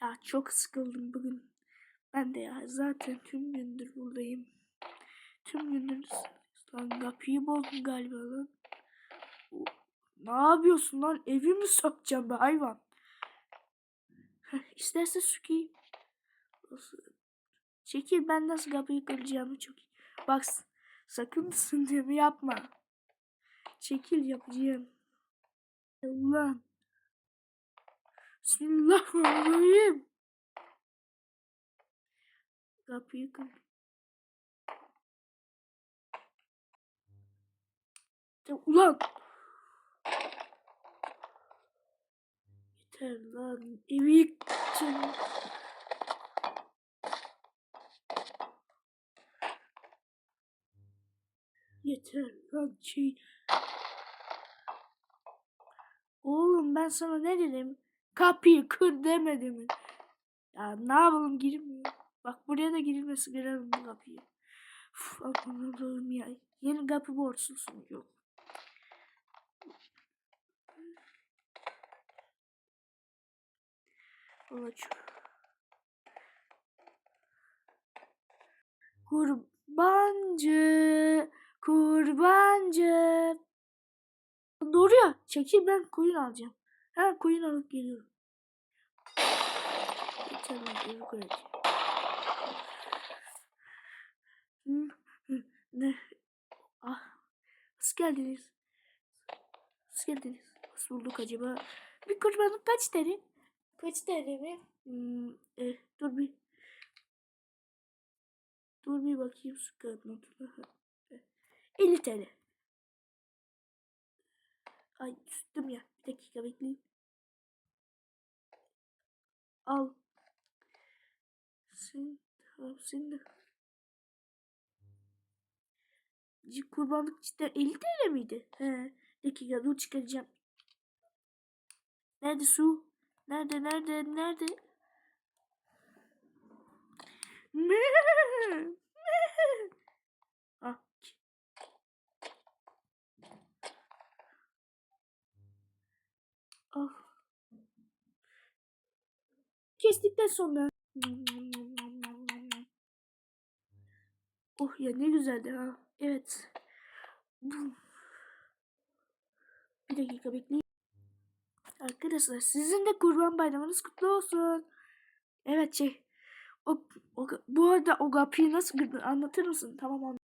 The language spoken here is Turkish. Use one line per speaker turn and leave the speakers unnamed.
Ya çok sıkıldım bugün. Ben de ya zaten tüm gündür buradayım. Tüm gündür lan kapıyı bozdun galiba lan. Ne yapıyorsun lan? Evimi sokacağım be hayvan. İsterse. Nasıl- Çekil ben nasıl kapıyı kıracağımı çok iyi. Bak sakın sındırımı yapma. Çekil yapacağım. Ulan. Bismillahirrahmanirrahim. Kapıyı kır. Ulan. Yeter lan. Evi yıktın. Yeter lan şey. Oğlum ben sana ne dedim? Kapıyı kır demedim mi? Ya ne yapalım girmiyor. Bak buraya da girilmesi kırarım bu kapıyı. Uf, Allah'ım ya. Yeni kapı borçlusun yok. Çok. Kurbancı, kurbancı. Doğru ya. Çekil ben koyun alacağım. Ha koyun alıp geliyorum. Lan evi koyacağım. Ne? Ah. Hoş geldiniz. Hoş geldiniz. Hoş bulduk acaba. Bir kurbanlık kaç tane? Kaç tane mi? Hmm, eh, dur bir. Dur bir bakayım şu kağıt notuna. Eh, 50 TL. Ay düştüm ya. Bir dakika bekleyin. Al. Sen, tamam sen de. Kurbanlık cidden 50 TL miydi? He. Dakika dur çıkaracağım. Nerede su? Nerede nerede nerede? ah. Ah. Kestikten sonra. Oh ya ne güzeldi ha. Evet. Bir dakika bekleyin. Arkadaşlar sizin de kurban bayramınız kutlu olsun. Evet şey. O, o, bu arada o kapıyı nasıl kırdın anlatır mısın? Tamam anladım.